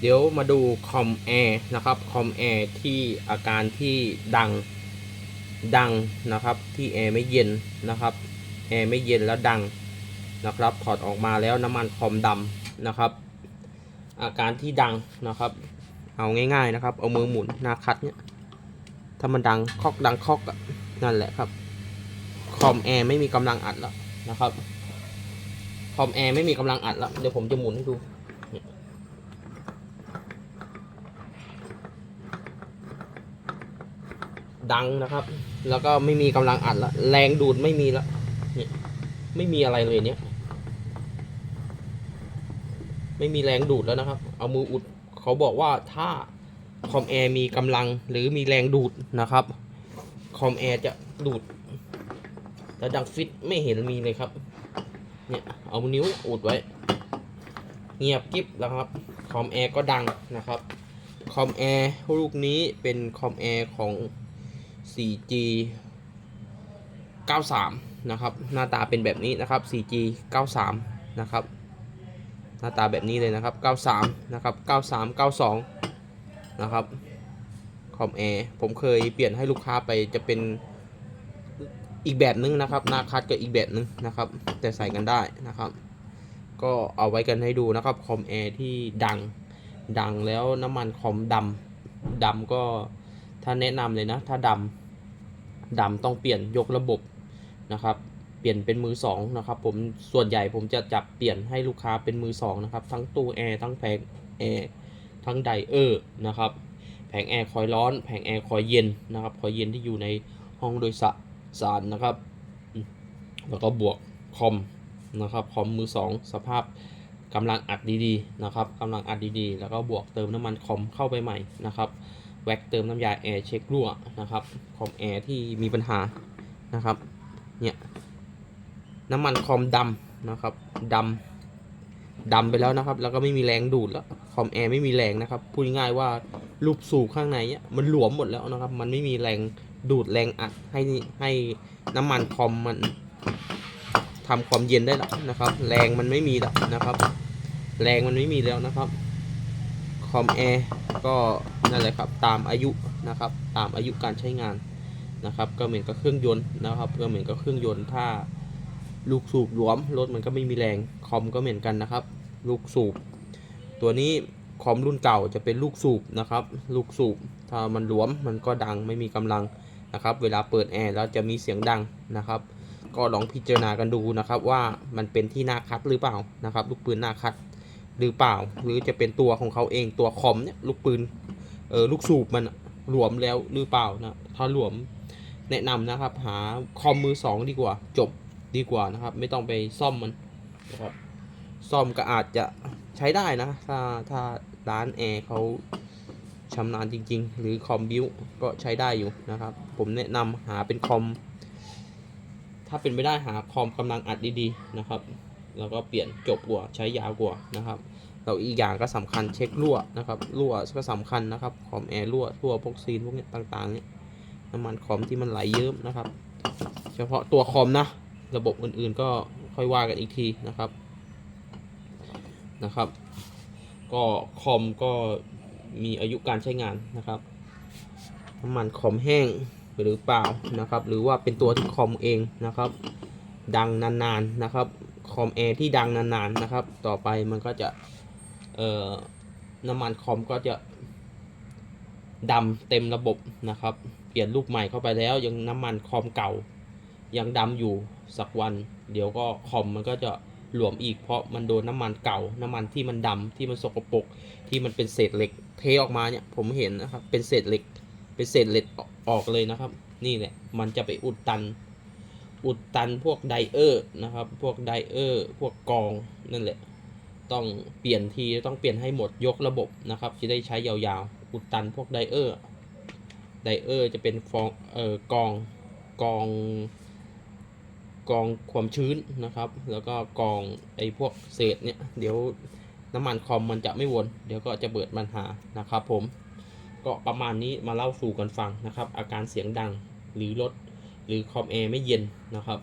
เดี๋ยวมาดูคอมแอร์นะครับคอมแอร์ที่อาการที่ดังดังนะครับที่แอร์ไม่เย็นนะครับแอร์ไม่เย็นแล้วดังนะครับถอดออกมาแล้วน้ำมันคอมดำนะครับ อาการที่ดังนะครับ เอาง่ายๆนะครับ เอามือหมุนหนาคัดเนี่ยถ้ามันดังคอกดังคอกอะนั่นแหละครับคอมแอร์ไม่มีกำลังอัดแล้วนะครับคอมแอร์ไม่มีกำลังอัดแล้วเดี๋ยวผมจะหมุนให้ดู ดังนะครับ แล้วก็ไม่มีกำลังอัดละแรงดูดไม่มีและเนี่ยไม่มีอะไรเลยเนี่ยไม่มีแรงดูดแล้วนะครับ เอามืออุดเขาบอกว่าถ้าคอมแอร์มีกำลังหรือมีแรงดูดนะครับคอมแอร์จะดูดแต่ดังฟิตไม่เห็นมีเลยครับ เนี่ยเอานิ้วอุดไว้ เงียบกิ๊บแล้วครับคอมแอร์ก็ดังนะครับคอมแอร์ลูกนี้เป็นคอมแอร์ของ 4G 93 นะครับ หน้าตาเป็นแบบนี้นะครับ 4G 93 นะครับ หน้าตาแบบนี้เลยนะครับ 93 นะครับ 93 92 นะครับ คอมแอร์ผมเคยเปลี่ยนให้ลูกค้าไปจะเป็นอีกแบบนึงนะครับ หน้าคัดก็อีกแบบนึงนะครับ แต่ใส่กันได้นะครับ ก็เอาไว้กันให้ดูนะครับ คอมแอร์ที่ดัง ดังแล้วน้ำมันคอมดำดำก็ ถ้าแนะนำเลยนะ ถ้าดำดำต้องเปลี่ยนยกระบบนะครับ เปลี่ยนเป็นมือสองนะครับผมส่วนใหญ่ผมจะจับเปลี่ยนให้ลูกค้าเป็นมือสองนะครับ ทั้งตู้แอร์ทั้งแผงแอร์ทั้งไดเออร์นะครับ แผงแอร์คอยร้อน แผงแอร์คอยเย็นนะครับ คอยเย็นที่อยู่ในห้องโดยสารนะครับ แล้วก็บวกคอมนะครับ คอมมือสองสภาพกำลังอัดดีๆนะครับกำลังอัดดีๆ แล้วก็บวกเติมน้ำมันคอมเข้าไปใหม่นะครับ แว็กเติมน้ำยาแอร์เช็ครั่วนะครับคอมแอร์ที่มีปัญหานะครับเนี่ยน้ำมันคอมดำนะครับดำดำไปแล้วนะครับ แล้วก็ไม่มีแรงดูดแล้วคอมแอร์ไม่มีแรงนะครับพูดง่ายว่าลูกสูบข้างในเนี่ยมันหลวมหมดแล้วนะครับ มันไม่มีแรงดูดแรงอัดให้ให้น้ำมันคอมมันทำความเย็นได้แล้วนะครับ แรงมันไม่มีแล้วนะครับ แรงมันไม่มีแล้วนะครับ คอมแอร์ก็นั่นแหละครับตามอายุนะครับตามอายุการใช้งานนะครับก็เหมือนกับเครื่องยนต์นะครับก็เหมือนกับเครื่องยนต์ถ้าลูกสูบหลวมรถมันก็ไม่มีแรงคอมก็เหมือนกันนะครับ ลูกสูบ ตัวนี้คอมรุ่นเก่าจะเป็นลูกสูบนะครับ ลูกสูบถ้ามันหลวมมันก็ดังไม่มีกำลังนะครับ เวลาเปิดแอร์แล้วจะมีเสียงดังนะครับ ก็ลองพิจารณากันดูนะครับว่ามันเป็นที่หน้าคัดหรือเปล่านะครับ ลูกปืนหน้าคัด หรือเปล่า หรือจะเป็นตัวของเขาเองตัวคอมเนี่ยลูกปืนเออลูกสูบมันหลวมแล้วหรือเปล่านะถ้าหลวมแนะนำนะครับ หาคอมมือสองดีกว่า จบดีกว่านะครับ ไม่ต้องไปซ่อมมันนะครับซ่อมก็อาจจะใช้ได้นะ ถ้าถ้าร้านแอร์เขาชำนาญจริง ๆ หรือคอมบิวก็ใช้ได้อยู่นะครับ ผมแนะนำหาเป็นคอม ถ้าเป็นไม่ได้หาคอมกำลังอัดดีๆนะครับ แล้วก็เปลี่ยนจบกว่าใช้ยาวกว่านะครับเราอีกอย่างก็สำคัญเช็ครั่วนะครับรั่วก็สำคัญนะครับคอมแอร์รั่วรั่วพวกซีนพวกนี้ต่างๆเนี่ยน้ำมันคอมที่มันไหลเยิ้มนะครับ เฉพาะตัวคอมนะระบบอื่นๆก็ค่อยว่ากันอีกทีนะครับนะครับ ก็คอมก็มีอายุการใช้งานนะครับน้ำมันคอมแห้งหรือเปล่านะครับ หรือว่าเป็นตัวที่คอมเองนะครับ ดังนานๆนะครับ คอมแอร์ที่ดังนานๆนะครับ ต่อไปมันก็จะเอ่อน้ำมันคอมก็จะดำเต็มระบบนะครับ เปลี่ยนลูกใหม่เข้าไปแล้ว ยังน้ำมันคอมเก่า ยังดำอยู่สักวัน เดี๋ยวก็คอมมันก็จะหลวมอีกเพราะมันโดนน้ำมันเก่า น้ำมันที่มันดำที่มันสกปรกที่มันเป็นเศษเหล็ก เทออกมาเนี่ยผมเห็นนะครับเป็นเศษเหล็ก เป็นเศษเหล็กออกเลยนะครับ นี่แหละมันจะไปอุดตัน อุดตันพวกไดเออร์นะครับ พวกไดเออร์พวกกองนั่นแหละ ต้องเปลี่ยนทีต้องเปลี่ยนให้หมดยกระบบนะครับจะได้ใช้ยาวๆ อุดตันพวกไดเออร์ไดเออร์จะเป็นฟองเอ่อกองกองกองความชื้นนะครับ แล้วก็กองไอ้พวกเศษเนี่ย เดี๋ยวน้ำมันคอมมันจะไม่วน เดี๋ยวก็จะเปิดปัญหานะครับผม ก็ประมาณนี้มาเล่าสู่กันฟังนะครับ อาการเสียงดังหรือรถ หรือคอมแอร์ไม่เย็นนะครับ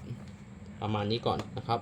ประมาณนี้ก่อนนะครับ